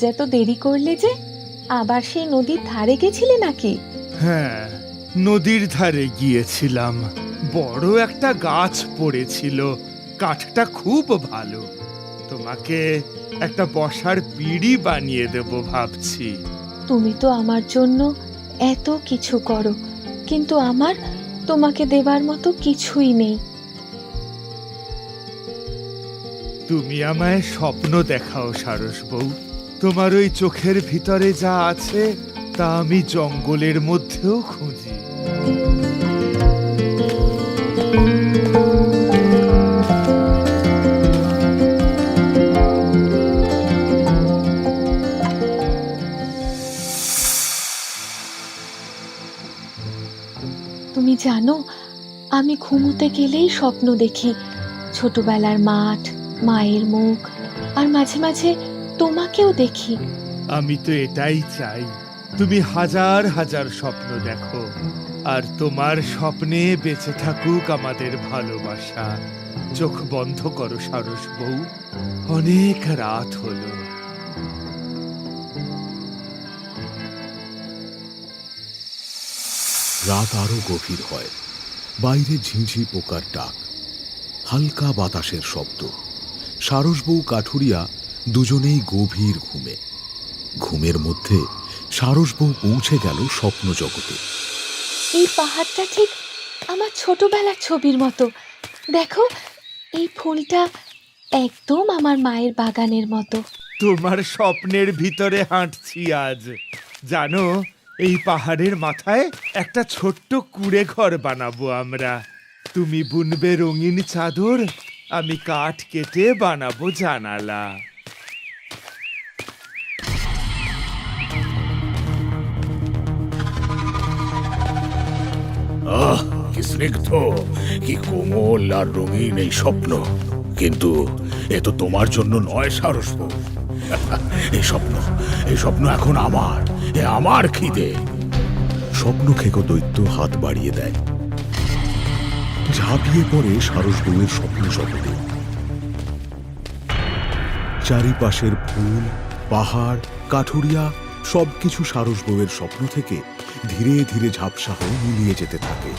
আজ এত দেরি করলে যে আবার সেই নদীর ধারে গেছিলে নাকি? হ্যাঁ নদীর ধারে গিয়েছিলাম। বড় একটা গাছ পড়েছিল। কাঠটা খুব ভালো। তোমাকে একটা বসার পিড়ি বানিয়ে দেব ভাবছি। তুমি তো আমার জন্য এত কিছু করো কিন্তু আমার তোমাকে দেবার মতো কিছুই নেই। তুমি আমায় স্বপ্ন দেখাও সারস বউ। তোমার ওই চোখের ভিতরে যা আছে, তা আমি জঙ্গলের মধ্যেও খুঁজি। তুমি জানো, আমি ঘুমোতে গেলেই স্বপ্ন দেখি ছোটবেলার মাঠ, মায়ের মুখ, আর মাঝে মাঝে তোমাকেও দেখি। আমি তো এটাই চাই। তুমি হাজার হাজার স্বপ্ন দেখো আর তোমার স্বপ্নে বেঁচে থাকুক আমাদের ভালোবাসা। চোখ বন্ধ করো সারস বউ অনেক রাত হলো। রাত আরও গভীর হয় বাইরে ঝিঁঝি পোকার ডাক হালকা বাতাসের শব্দ। সারস বউ কাঠুরিয়া দুজনেই গভীর ঘুমে। ঘুমের মধ্যে সারসবউ পৌঁছে গেল স্বপ্ন জগতে। এই পাহাড়টা ঠিক আমার ছোটবেলার ছবির মতো। দেখো এই ফুলটা একদম আমার মায়ের বাগানের মতো। তোমার স্বপ্নের ভিতরে হাঁটছি আজ। জানো এই পাহাড়ের মাথায় একটা ছোট্ট কুড়ে ঘর বানাবো আমরা। তুমি বুনবে রঙিন চাদর আমি কাঠ কেটে বানাবো জানালা। আহ, কি স্নিগ্ধ, কি কোমল আর রঙিন এই স্বপ্ন। কিন্তু এ তো তোমার জন্য নয় সারস বউ। এই স্বপ্ন এই স্বপ্ন এখন আমার, এ আমার খিদে। স্বপ্ন খেকো দৈত্য, হাত বাড়িয়ে দেয়। ঝাঁপিয়ে পড়ে সারসবউয়ের স্বপ্ন জগতে। চারিপাশের ফুল, পাহাড়, কাঠুরিয়া সবকিছু সারসবউয়ের স্বপ্ন থেকে ধীরে ধীরে ঝাপসা হয়ে মিলিয়ে যেতে থাকে।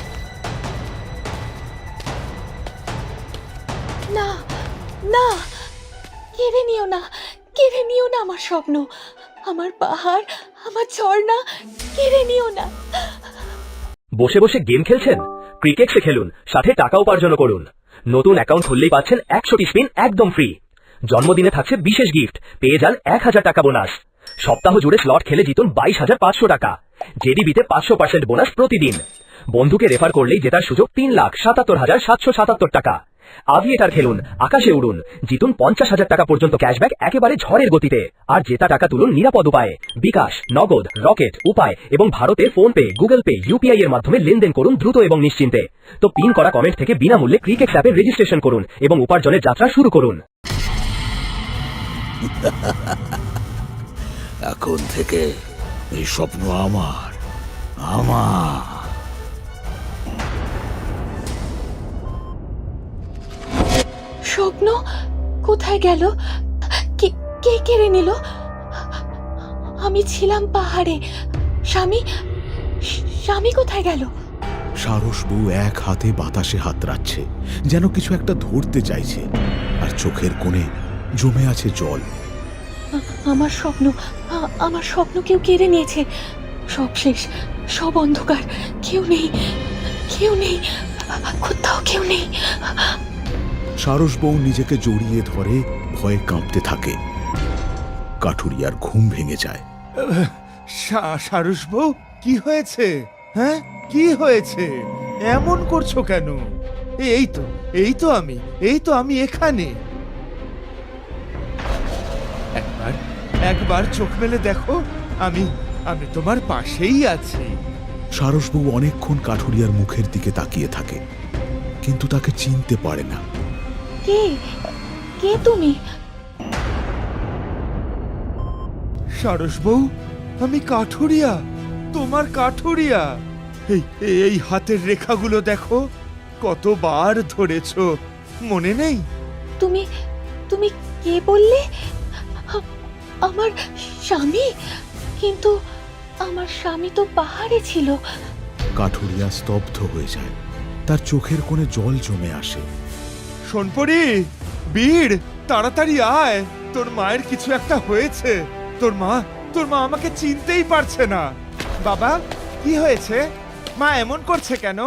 না না কেড়ে নিও না কেড়ে নিও না আমার স্বপ্ন। আমার পাহাড় আমার ঝর্ণা কেড়ে নিও না। বসে বসে গেম খেলছেন? ক্রিকেটসে খেলুন সাথে টাকা উপার্জনও করুন। নতুন অ্যাকাউন্ট খুললেই পাচ্ছেন একশোটি স্পিন একদম ফ্রি। জন্মদিনে থাকছে বিশেষ গিফট পেয়ে যান এক হাজার টাকা বোনাস। সপ্তাহ জুড়ে স্লট খেলে জিতুন বাইশ হাজার পাঁচশো টাকা। জেডিবিতে পাঁচশো পার্সেন্ট বোনাস প্রতিদিন। বন্ধুকে রেফার করলেই জেতার সুযোগ তিন লাখ সাতাত্তর হাজার সাতশো সাতাত্তর টাকা। আভিয়েটার খেলুন, আকাশে উড়ুন। জিতুন পঞ্চাশ হাজার টাকা পর্যন্ত ক্যাশব্যাক একেবারে ঝড়ের গতিতে। আর জেতা টাকা তুলুন নিরাপদ উপায়ে। বিকাশ, নগদ, রকেট, উপায় এবং ভারতে phone pay Google Pay UPI এর মাধ্যমে লেনদেন করুন দ্রুত এবং নিশ্চিন্তে। তো পিন করা কমেন্ট থেকে বিনামূল্যে ক্রিকেট অ্যাপে রেজিস্ট্রেশন করুন এবং উপার্জনের যাত্রা শুরু করুন। এখন থেকে এই স্বপ্ন আমার আমার। স্বপ্ন? কোথায় গেল? কে কে কেড়ে নিল? আমি ছিলাম পাহাড়ে। স্বামী স্বামী কোথায় গেল? সারস বউ এক হাতে বাতাসে হাত রাখছে যেন কিছু একটা ধরতে চাইছে আর চোখের কোণে জমে আছে জল। আমার স্বপ্ন আমার স্বপ্ন কেউ কেড়ে নিয়েছে। সব শেষ সব অন্ধকার। কেউ নেই কেউ নেই কোথাও কেউ নেই। সারস বউ নিজেকে জড়িয়ে ধরে ভয়ে কাঁপতে থাকে। কাঠুরিয়ার ঘুম ভেঙে যায়। সারস বউ কি হয়েছে? হ্যাঁ? কি হয়েছে? এমন করছ কেন? এই তো এই তো আমি এই তো আমি এখানে। একবার চোখ মেলে দেখো আমি আমি তোমার পাশেই আছি। সারসবউ অনেকক্ষণ কাঠুরিয়ার মুখের দিকে তাকিয়ে থাকে কিন্তু তাকে চিনতে পারে না। কে? কে তুমি? সারস বউ আমি কাঠুরিয়া তোমার কাঠুরিয়া। এই এই হাতের রেখাগুলো দেখো কতবার ধরেছো মনে নেই? তুমি তুমি কে বললে? আমার স্বামী? কিন্তু আমার স্বামী তো পাহাড়ে ছিল। কাঠুরিয়া স্তব্ধ হয়ে যায়। তার চোখের কোণে জল জমে আসে। সোনপরি বীর তাড়াতাড়ি আয়। তোর মায়ের কিছু একটা হয়েছে। তোর মা তোর মা আমাকে চিনতেই পারছে না। বাবা কি হয়েছে? মা এমন করছে কেন?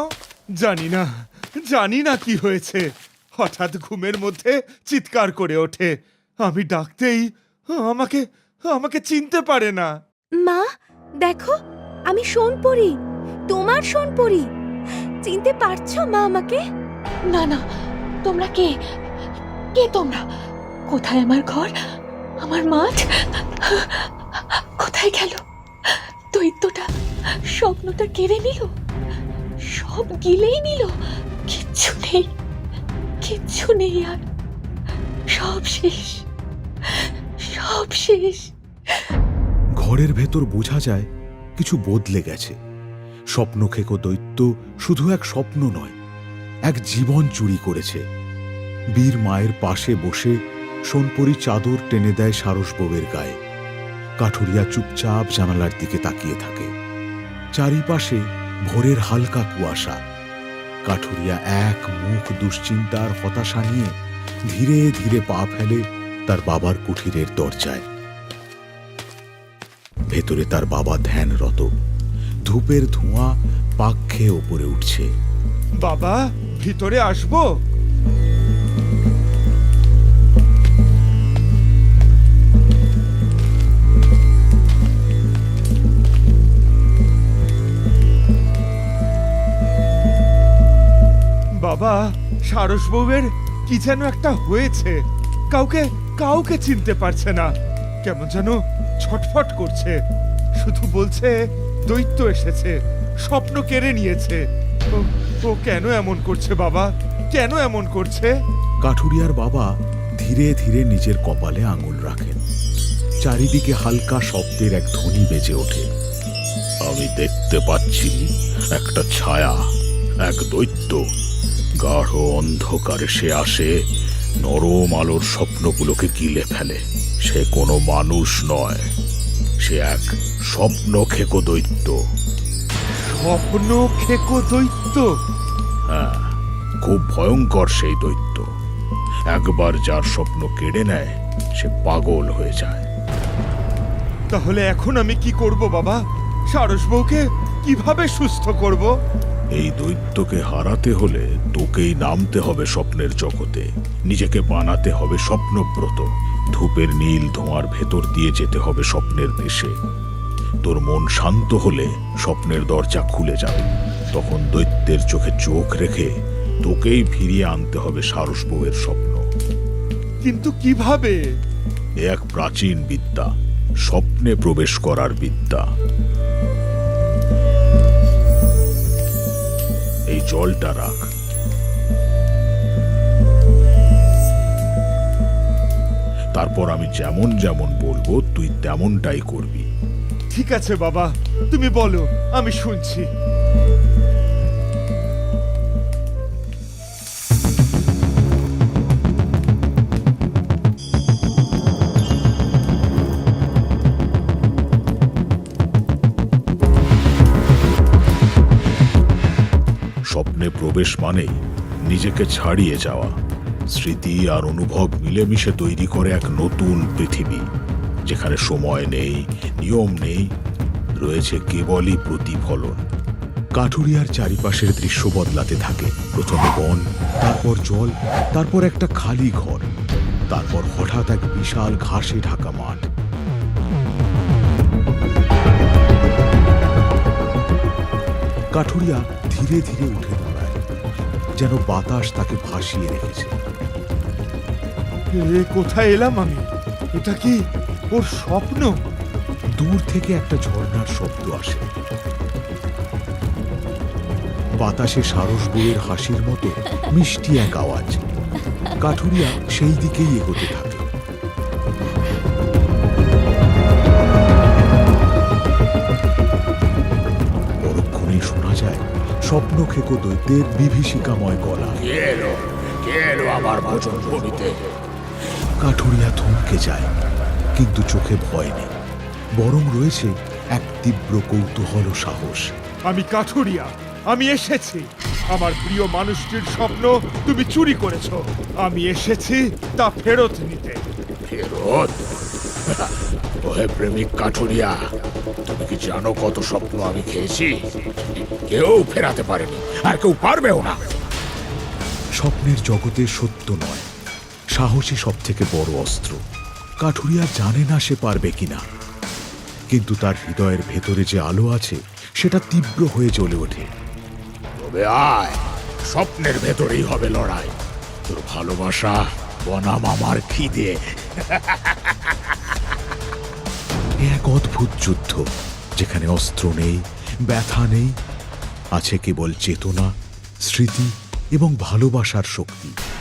জানি না জানি না কি হয়েছে। হঠাৎ ঘুমের মধ্যে চিৎকার করে ওঠে। আমি ডাকতেই আমাকে আমাকে চিনতে পারে না। মা দেখো আমি সোনপরি তোমার সোনপরি। চিনতে পারছ মা আমাকে? না না তোমরা কে? কে তোমরা? কোথায় আমার ঘর? আমার মাঠ? কোথায় গেল? দৈত্যটা স্বপ্নটা কেড়ে নিল? সব গিলেই নিল? কিচ্ছু নেই কিচ্ছু নেই আর। সব শেষ। সব শেষ ঘরের ভেতর বোঝা যায় কিছু বদলে গেছে। স্বপ্ন খেকো দৈত্য শুধু এক স্বপ্ন নয়, এক জীবন চুরি করেছে। বীর মায়ের পাশে বসে সোনপরি চাদর টেনে দেয় সারস বউয়ের গায়ে। কাঠুরিয়া চুপচাপ জানালার দিকে তাকিয়ে থাকে। চারিপাশে ভোরের হালকা কুয়াশা। কাঠুরিয়া এক মুখ দুশ্চিন্তার হতাশা নিয়ে ধীরে ধীরে পা ফেলে তার বাবার কুঠিরের দরজায়। ভেতরে তার বাবা ধ্যানরত। ধূপের ধোঁয়া পাক খেয়ে ওপরে উঠছে। বাবা, ভিতরে আসব? বাবা, সারস বউয়ের কি যেন একটা হয়েছে। কাউকে কাউকে চিনতে পারছে না। কেমন যেন ছটফট করছে। শুধু বলছে, দৈত্য এসেছে, স্বপ্ন কেড়ে নিয়েছে। ও কেন এমন করছে বাবা? কেন এমন করছে? কাঠুরিয়ার বাবা ধীরে ধীরে নিজের কপালে আঙুল রাখেন। চারিদিকে হালকা শব্দের এক ধ্বনি বেজে ওঠে। আমি দেখতে পাচ্ছি একটা ছায়া, এক দৈত্য। গাঢ় অন্ধকারে সে আসে নরম আলোর স্বপ্নগুলোকে গিলে ফেলে। সে কোনো মানুষ নয়। সে এক স্বপ্ন খেকো দৈত্য স্বপ্ন খেকো দৈত্য হ্যাঁ খুব ভয়ঙ্কর সেই দৈত্য। একবার যার স্বপ্ন কেড়ে নেয় সে পাগল হয়ে যায়। তাহলে এখন আমি কি করব বাবা? সারস বউকে কীভাবে সুস্থ করব? এই দৈত্যকে হারাতে হলে তোকেই নামতে হবে স্বপ্নের জগতে। নিজেকে বানাতে হবে স্বপ্নব্রত। ধূপের নীল ধোঁয়ার ভেতর দিয়ে যেতে হবে স্বপ্নের দেশে তোর মন শান্ত হলে স্বপ্নের দরজা খুলে যাবে। তখন দৈত্যের চোখে চোখ রেখে তোকেই ফিরিয়ে আনতে হবে সারস বউয়ের স্বপ্ন। কিন্তু কীভাবে? এক প্রাচীন বিদ্যা স্বপ্নে প্রবেশ করার বিদ্যা। এই জলটা রাখ। তারপর আমি যেমন যেমন বলব, তুই তেমনটাই করবি। ঠিক আছে বাবা, তুমি বলো, আমি শুনছি। স্বপ্নে প্রবেশ মানেই নিজেকে ছাড়িয়ে যাওয়া। স্মৃতি আর অনুভব মিলেমিশে তৈরি করে এক নতুন পৃথিবী, যেখানে সময় নেই, নিয়ম নেই, রয়েছে কেবলই প্রতিফলন। কাঠুরিয়ার চারিপাশের দৃশ্য বদলাতে থাকে। প্রথমে বন, তারপর জল, তারপর একটা খালি ঘর, তারপর হঠাৎ এক বিশাল ঘাসে ঢাকা মাঠ। কাঠুরিয়া ধীরে ধীরে উঠে যেন বাতাস তাকে ভাসিয়ে রেখেছে। কোথায় এলাম আমি? এটা কি ওর স্বপ্ন? দূর থেকে একটা ঝর্ণার শব্দ আসে। বাতাসে সারস বইয়ের হাসির মতো মিষ্টি এক আওয়াজ। কাঠুরিয়া সেই দিকেই এগোতে থাকে। স্বপ্ন খেকো দৈত্যের বিভীষিকাময় গলা কে এলো কে এলো আমার ভোজন ভূমিতে কাঠুরিয়া থমকে যায় কিন্তু চোখে ভয় নেই। বরং রয়েছে এক তীব্র কৌতূহল ও সাহস। আমি কাঠুরিয়া আমি এসেছি। আমার প্রিয় মানুষটির স্বপ্ন তুমি চুরি করেছ। আমি এসেছি তা ফেরত নিতে। ফেরত? ওহে প্রেমিক কাঠুরিয়া তুমি কি জানো কত স্বপ্ন আমি খেয়েছি? কেউ ফেরাতে পারেনি আর কেউ পারবেও না। স্বপ্নের জগতে সত্য নয় সাহসী সব থেকে বড় অস্ত্র। কাঠুরিয়া জানে না সে পারবে কিনা। কিন্তু তার হৃদয়ের ভেতরে যে আলো আছে সেটা তীব্র হয়ে জ্বলে ওঠে। তবে আয় স্বপ্নের ভেতরেই হবে লড়াই। তোর ভালোবাসা বনাম আমার খিদে। এক অদ্ভুত যুদ্ধ যেখানে অস্ত্র নেই ব্যথা নেই আছে কেবল চেতনা স্মৃতি এবং ভালোবাসার শক্তি।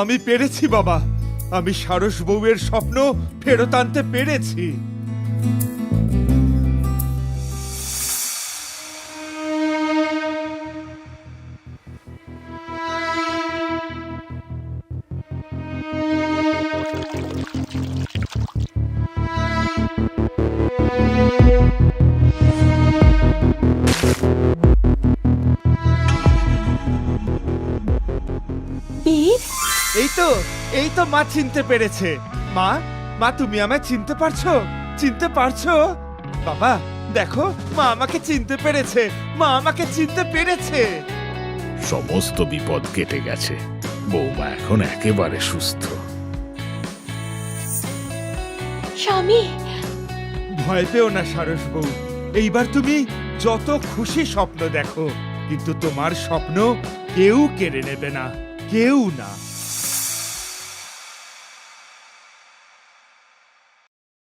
আমি পেরেছি বাবা। আমি সারস বউয়ের স্বপ্ন ফেরত আনতে পেরেছি। তো এই তো মা চিনতে পেরেছে। মা মা তুমি আমায় চিনতে পারছ? চিনতে পারছ? বাবা দেখো মা আমাকে চিনতে পেরেছে। মা আমাকে চিনতে পেরেছে। সমস্ত বিপদ কেটে গেছে। বৌমা এখন একেবারে সুস্থ। স্বামী! ভয় পেও না সারস বউ। এইবার তুমি যত খুশি স্বপ্ন দেখো কিন্তু তোমার স্বপ্ন কেউ কেড়ে নেবে না। কেউ না।